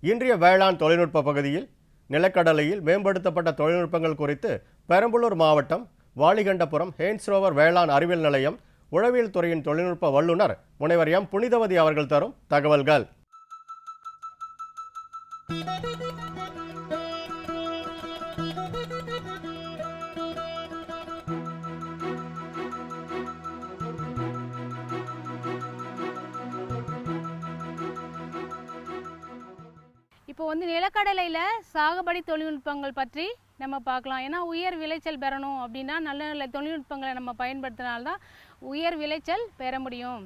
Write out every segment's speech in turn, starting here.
இன்றைய வேளாண் தொழில்நுட்ப பகுதியில் நிலக்கடலையில் மேம்படுத்தப்பட்ட தொழில்நுட்பங்கள் குறித்து பெரம்பலூர் மாவட்டம் வாலிகண்டபுரம் ஹேன்ஸ்ரோவர் வேளாண் அறிவியல் நிலையம் உழவியல் துறையின் தொழில்நுட்ப வல்லுநர் முனைவர் எம். புனிதவதி அவர்கள் தரும் தகவல்கள். இப்போ வந்து நிலக்கடலையில் சாகுபடி தொழில்நுட்பங்கள் பற்றி நம்ம பார்க்கலாம். ஏன்னா உயர் விளைச்சல் பெறணும் அப்படின்னா நல்ல நல்ல தொழில்நுட்பங்களை நம்ம பயன்படுத்தினால்தான் உயர் விளைச்சல் பெற முடியும்.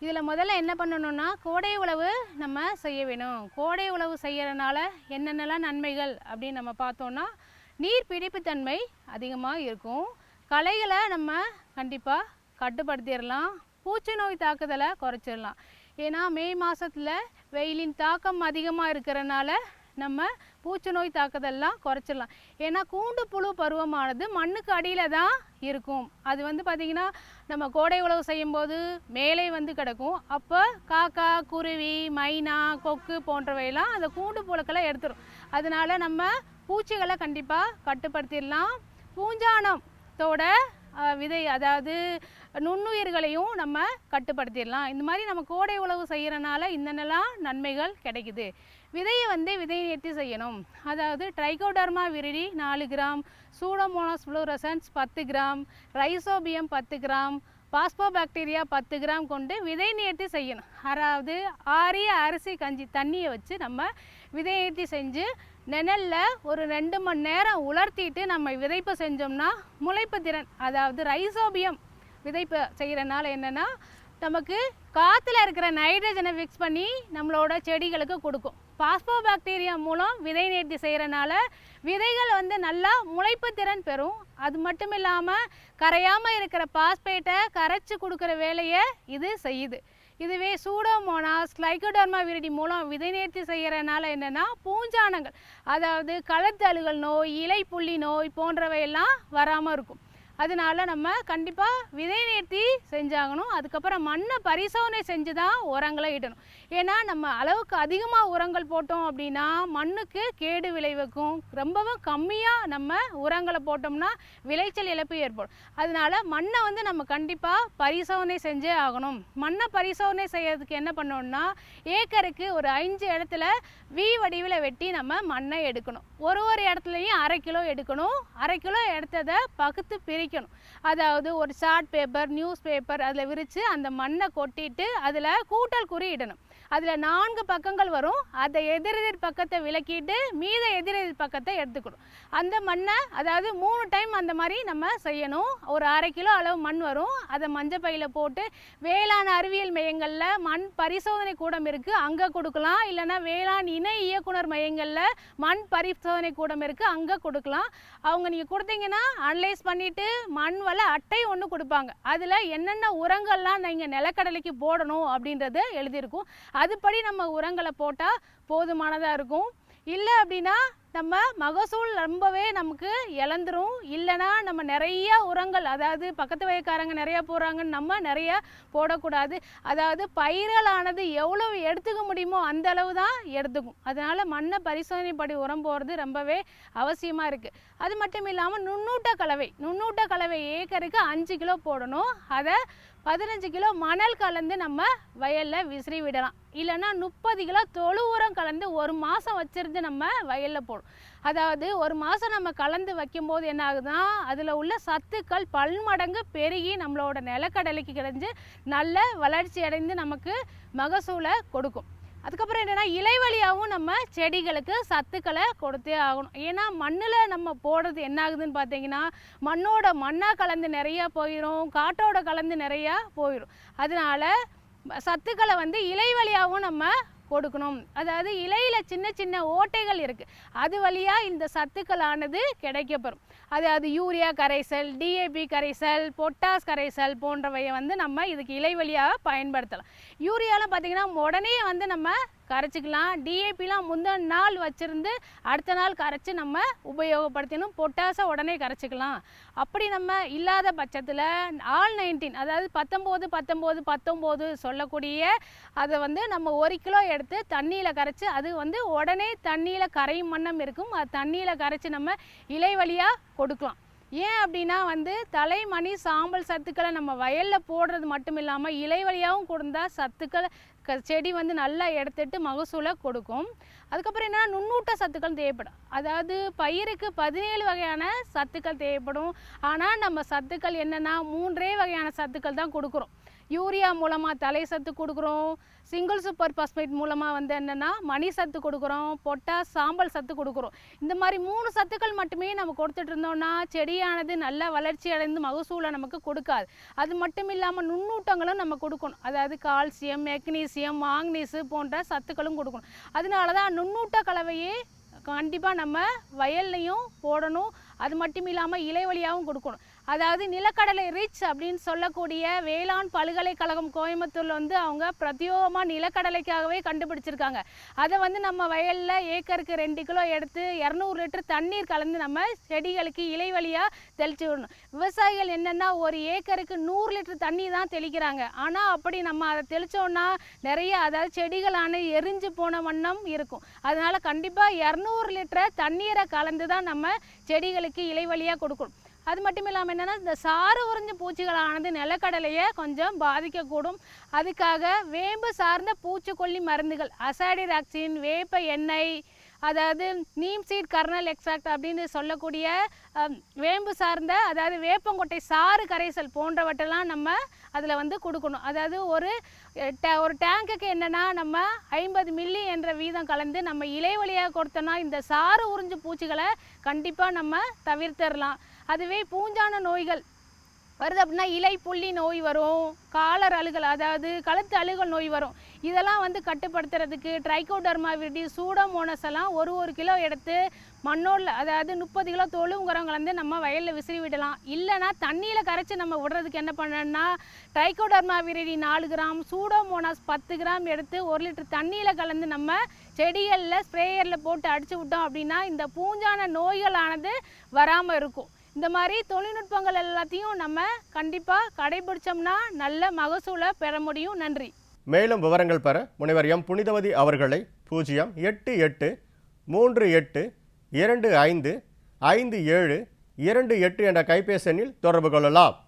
இதில் முதல்ல என்ன பண்ணணும்னா கோடை உழவு நம்ம செய்ய வேணும். கோடை உழவு செய்யறதுனால என்னென்னலாம் நன்மைகள் அப்படின்னு நம்ம பார்த்தோம்னா நீர் பிடிப்புத்தன்மை அதிகமாக இருக்கும். களைகளை நம்ம கண்டிப்பாக கட்டுப்படுத்திடலாம். பூச்சி நோய் தாக்குதலை குறைச்சிடலாம். ஏன்னா மே மாதத்தில் வெயிலின் தாக்கம் அதிகமாக இருக்கிறனால நம்ம பூச்சி நோய் தாக்குதல்லாம் குறைச்சிடலாம். ஏன்னா கூண்டு புழு பருவமானது மண்ணுக்கு அடியில் தான் இருக்கும். அது வந்து பார்த்திங்கன்னா நம்ம கோடை உழவு செய்யும்போது மேலே வந்து கிடக்கும். அப்போ காக்கா குருவி மைனா கொக்கு போன்றவையெல்லாம் அந்த கூண்டு புழுக்களை எடுத்துரும். அதனால நம்ம பூச்சிகளை கண்டிப்பாக கட்டுப்படுத்திடலாம். பூஞ்சானத்தோட விதை அதாவது நுண்ணுயிர்களையும் நம்ம கட்டுப்படுத்திடலாம். இந்த மாதிரி நம்ம கோடை உழவு செய்கிறனால இன்னென்னலாம் நன்மைகள் கிடைக்குது. விதையை வந்து விதை நேர்த்தி செய்யணும். அதாவது ட்ரைகோடர்மா விரிடி நாலு கிராம் சூடோமோனாஸ் ஃப்ளோரசன்ஸ் பத்து கிராம் ரைசோபியம் பத்து கிராம் பாஸ்போபாக்டீரியா பத்து கிராம் கொண்டு விதை நேர்த்தி செய்யணும். அதாவது ஆரிய அரிசி கஞ்சி தண்ணியை வச்சு நம்ம விதை நேர்த்தி செஞ்சு நிழலில் ஒரு ரெண்டு மணி நேரம் உலர்த்திட்டு நம்ம விதைப்பு செஞ்சோம்னா முளைப்பு திறன் அதாவது ரைசோபியம் விதைப்பு செய்கிறனால என்னென்னா நமக்கு காற்றுல இருக்கிற நைட்ரஜனை ஃபிக்ஸ் பண்ணி நம்மளோட செடிகளுக்கு கொடுக்கும். பாஸ்போ பாக்டீரியா மூலம் விதை நேர்த்தி செய்கிறனால விதைகள் வந்து நல்லா முளைப்பு திறன் பெறும். அது மட்டும் இல்லாமல் கரையாமல் இருக்கிற பாஸ்பேட்டை கரைச்சி கொடுக்குற வேலையை இது செய்யுது. இதுவே சூடோமோனாஸ் கிளைகோடர்மா விரடி மூலம் விதை நேர்த்தி செய்கிறனால என்னென்னா பூஞ்சானங்கள் அதாவது களத்தழுகல் நோய் இலை புள்ளி நோய் போன்றவையெல்லாம் வராமல் இருக்கும். அதனால நம்ம கண்டிப்பாக விதை நேர்த்தி செஞ்சாகணும். அதுக்கப்புறம் மண்ணை பரிசோதனை செஞ்சு தான் உரங்களை இடணும். ஏன்னா நம்ம அளவுக்கு அதிகமாக உரங்கள் போட்டோம் அப்படின்னா மண்ணுக்கு கேடு விளைவிக்கும். ரொம்பவும் கம்மியாக நம்ம உரங்களை போட்டோம்னா விளைச்சல் இழப்பு ஏற்படும். அதனால மண்ணை வந்து நம்ம கண்டிப்பாக பரிசோதனை செஞ்சே ஆகணும். மண்ணை பரிசோதனை செய்யறதுக்கு என்ன பண்ணோம்னா ஏக்கருக்கு ஒரு அஞ்சு இடத்துல வி வடிவில் வெட்டி நம்ம மண்ணை எடுக்கணும். ஒரு ஒரு இடத்துலையும் அரை கிலோ எடுக்கணும். அரை கிலோ எடுத்ததை பகுத்து பிரிக்கணும் அதாவது ஒரு சார்ட் பேப்பர் நியூஸ் பேப்பர் அதில் விரித்து அந்த மண்ணை கொட்டிட்டு அதில் கூட்டல் குறி இடணும். அதில் நான்கு பக்கங்கள் வரும். அதை எதிரெதிர் பக்கத்தை விலக்கிட்டு மீத எதிரெதிர் பக்கத்தை எடுத்துக்கணும். அந்த மண்ணை அதாவது மூணு டைம் அந்த மாதிரி நம்ம செய்யணும். ஒரு அரை கிலோ அளவு மண் வரும். அதை மஞ்சள் பையில் போட்டு வேளாண் அறிவியல் மையங்களில் மண் பரிசோதனை கூடம் இருக்குது அங்கே கொடுக்கலாம். இல்லைன்னா வேளாண் இணை இயக்குனர் மையங்களில் மண் பரிசோதனை கூடம் இருக்குது அங்கே கொடுக்கலாம். அவங்க நீங்கள் கொடுத்தீங்கன்னா அனலைஸ் பண்ணிவிட்டு மண் வள அட்டை ஒன்று கொடுப்பாங்க. அதில் என்னென்ன உரங்கள்லாம் நீங்கள் நிலக்கடலைக்கு போடணும் அப்படின்றது எழுதியிருக்கும். அதுபடி நம்ம உரங்களை போட்டால் போதுமானதாக இருக்கும். இல்லை அப்படின்னா நம்ம மகசூல் ரொம்பவே நமக்கு இழந்துரும். இல்லைன்னா நம்ம நிறைய உரங்கள் அதாவது பக்கத்து வயக்காரங்க நிறையா போடுறாங்கன்னு நம்ம நிறையா போடக்கூடாது. அதாவது பயிர்களானது எவ்வளோ எடுத்துக்க முடியுமோ அந்த அளவு தான் எடுத்துக்கும். அதனால் மண்ணை பரிசோதனைப்படி உரம் போடுறது ரொம்பவே அவசியமாக இருக்குது அது மட்டும் இல்லாமல் நுண்ணூட்ட கலவை நுண்ணூட்ட கலவை ஏக்கருக்கு அஞ்சு கிலோ போடணும். அதை பதினஞ்சு கிலோ மணல் கலந்து நம்ம வயலில் விசிறி விடலாம். இல்லைன்னா முப்பது கிலோ தொழு உரம் கலந்து ஒரு மாதம் வச்சிருந்து நம்ம வயலில் போடும் அதாவது ஒரு மாதம் நம்ம கலந்து வைக்கும்போது என்ன ஆகுதுன்னா அதில் உள்ள சத்துக்கள் பல்மடங்கு பெருகி நம்மளோட நிலக்கடலைக்கு கிடைஞ்சு நல்ல வளர்ச்சி அடைந்து நமக்கு மகசூலை கொடுக்கும். அதுக்கப்புறம் என்னென்னா இலைவழியாகவும் நம்ம செடிகளுக்கு சத்துக்களை கொடுத்தே ஆகணும். ஏன்னா மண்ணில் நம்ம போடுறது என்ன ஆகுதுன்னு பார்த்தீங்கன்னா மண்ணோட மண்ணாக கலந்து நிறையா போயிடும் காட்டோட கலந்து நிறையா போயிடும் அதனால சத்துக்களை வந்து இலை வழியாகவும் நம்ம கொடுக்கணும். அதாவது இலையில் சின்ன சின்ன ஓட்டைகள் இருக்குது அது வழியாக இந்த சத்துக்களானது கிடைக்கப்பெறும். அதாவது யூரியா கரைசல் டிஏபி கரைசல் பொட்டாஸ் கரைசல் போன்றவையை வந்து நம்ம இதுக்கு இலை வழியாக பயன்படுத்தலாம். யூரியாலாம் பார்த்திங்கன்னா உடனே வந்து நம்ம கரைச்சிக்கலாம். டிஏபிலாம் முந்தின நாள் வச்சுருந்து அடுத்த நாள் கரைச்சி நம்ம உபயோகப்படுத்தணும் பொட்டாசை உடனே கரைச்சிக்கலாம். அப்படி நம்ம இல்லாத பட்சத்தில் ஆல் நைன்டீன் அதாவது பத்தொம்போது பத்தொம்போது பத்தொம்போது சொல்லக்கூடிய அதை வந்து நம்ம ஒரு கிலோ எடுத்து தண்ணியில் கரைச்சி அது வந்து உடனே தண்ணியில் கரையும் வண்ணம் இருக்கும். அது தண்ணியில் கரைச்சி நம்ம இலை வழியாக கொடுக்கலாம். ஏன் அப்படின்னா வந்து தலைமணி சாம்பல் சத்துக்களை நம்ம வயலில் போடுறது மட்டும் இல்லாமல் இலை வழியாகவும் கொடுந்தா சத்துக்களை க- செடி வந்து நல்லா எடுத்துட்டு மகசூலை கொடுக்கும். அதுக்கப்புறம் என்னென்னா நுண்ணூட்ட சத்துக்கள் தேவைப்படும். அதாவது பயிருக்கு பதினேழு வகையான சத்துக்கள் தேவைப்படும். ஆனால் நம்ம சத்துக்கள் என்னென்னா மூன்றே வகையான சத்துக்கள் தான் கொடுக்குறோம். யூரியா மூலமாக தலை சத்து கொடுக்குறோம். சிங்கிள் சூப்பர் பாஸ்பேட் மூலமாக வந்து என்னென்னா மணி சத்து கொடுக்குறோம் பொட்டா சாம்பல் சத்து கொடுக்குறோம். இந்த மாதிரி மூணு சத்துக்கள் மட்டுமே நம்ம கொடுத்துட்டு இருந்தோம்னா செடியானது நல்ல வளர்ச்சி அடைந்து மகசூலை நமக்கு கொடுக்காது. அது மட்டும் இல்லாமல் நுண்ணூட்டங்களும் நம்ம கொடுக்கணும். அதாவது கால்சியம் மெக்னீசியம் மாங்னீஸு போன்ற சத்துக்களும் கொடுக்கணும். அதனால தான் நுண்ணூட்ட கலவையே கண்டிப்பாக நம்ம வயல்லையும் போடணும். அது மட்டும் இல்லாமல் இலை வழியாகவும் கொடுக்கணும். அதாவது நிலக்கடலை ரிச் அப்படின்னு சொல்லக்கூடிய வேளாண் பல்கலைக்கழகம் கோயம்புத்தூர்ல வந்து அவங்க பிரத்யோகமாக நிலக்கடலைக்காகவே கண்டுபிடிச்சிருக்காங்க. அதை வந்து நம்ம வயலில் ஏக்கருக்கு ரெண்டு கிலோ எடுத்து இரநூறு லிட்டர் தண்ணீர் கலந்து நம்ம செடிகளுக்கு இலை வழியாக தெளிச்சு விடணும். விவசாயிகள் என்னென்னா ஒரு ஏக்கருக்கு நூறு லிட்டர் தண்ணி தான் தெளிக்கிறாங்க. ஆனால் அப்படி நம்ம அதை தெளிச்சோம்னா நிறைய அதாவது செடிகளான எரிஞ்சு போன வண்ணம் இருக்கும். அதனால கண்டிப்பாக இரநூறு லிட்டரை தண்ணீரை கலந்து தான் நம்ம செடிகளுக்கு இலை வழியாக கொடுக்கணும். அது மட்டும் இல்லாமல் என்னென்னா இந்த சாறு உறிஞ்ச பூச்சிகளானது நிலக்கடலையை கொஞ்சம் பாதிக்கக்கூடும். அதுக்காக வேம்பு சார்ந்த பூச்சிக்கொல்லி மருந்துகள் அசாடிராக்சின் வேப்ப எண்ணெய் அதாவது நீம் சீட் கர்னல் எக்ஸாக்ட் அப்படின்னு சொல்லக்கூடிய வேம்பு சார்ந்த அதாவது வேப்பங்கொட்டை சாறு கரைசல் போன்றவற்றெல்லாம் நம்ம அதில் வந்து கொடுக்கணும். அதாவது ஒரு டே- ஒரு டேங்குக்கு என்னென்னா நம்ம ஐம்பது மில்லி என்ற வீதம் கலந்து நம்ம இலை வழியாக கொடுத்தோம்னா இந்த சாறு உறிஞ்சு பூச்சிகளை கண்டிப்பாக நம்ம தவிர்த்திடலாம். அதுவே பூஞ்சான நோய்கள் வருது அப்படின்னா இலை புள்ளி நோய் வரும் காலர் அழுகல் அதாவது கழுத்து அழுகல் நோய் வரும். இதெல்லாம் வந்து கட்டுப்படுத்துறதுக்கு ட்ரைகோடர்மாவிட்டி சூடோமோனஸ் எல்லாம் ஒரு ஒரு கிலோ எடுத்து மண்ணோடில் அதாவது முப்பது கிலோ தொழுங்கிறவங்க வந்து நம்ம வயலில் விசிறி விடலாம். இல்லைன்னா தண்ணியில் கரைச்சி நம்ம விடுறதுக்கு என்ன பண்ணணும்னா ட்ரைகோடர்மா விரடி நாலு கிராம் சூடோமோனாஸ் பத்து கிராம் எடுத்து ஒரு லிட்டர் தண்ணியில் கலந்து நம்ம செடிகளில் ஸ்ப்ரேயரில் போட்டு அடிச்சு விட்டோம் அப்படின்னா இந்த பூஞ்சான நோய்களானது வராமல் இருக்கும். இந்த மாதிரி தொழில்நுட்பங்கள் எல்லாத்தையும் நம்ம கண்டிப்பாக கடைபிடிச்சோம்னா நல்ல மகசூலை பெற முடியும். நன்றி. மேலும் விவரங்கள் பெற முனைவர் எம். புனிதவதி அவர்களை பூஜ்ஜியம் எட்டு எட்டு மூன்று எட்டு இரண்டு ஐந்து ஐந்து ஏழு இரண்டு எட்டு என்ற கைபேசி எண்ணில் தொடர்பு கொள்ளலாம்.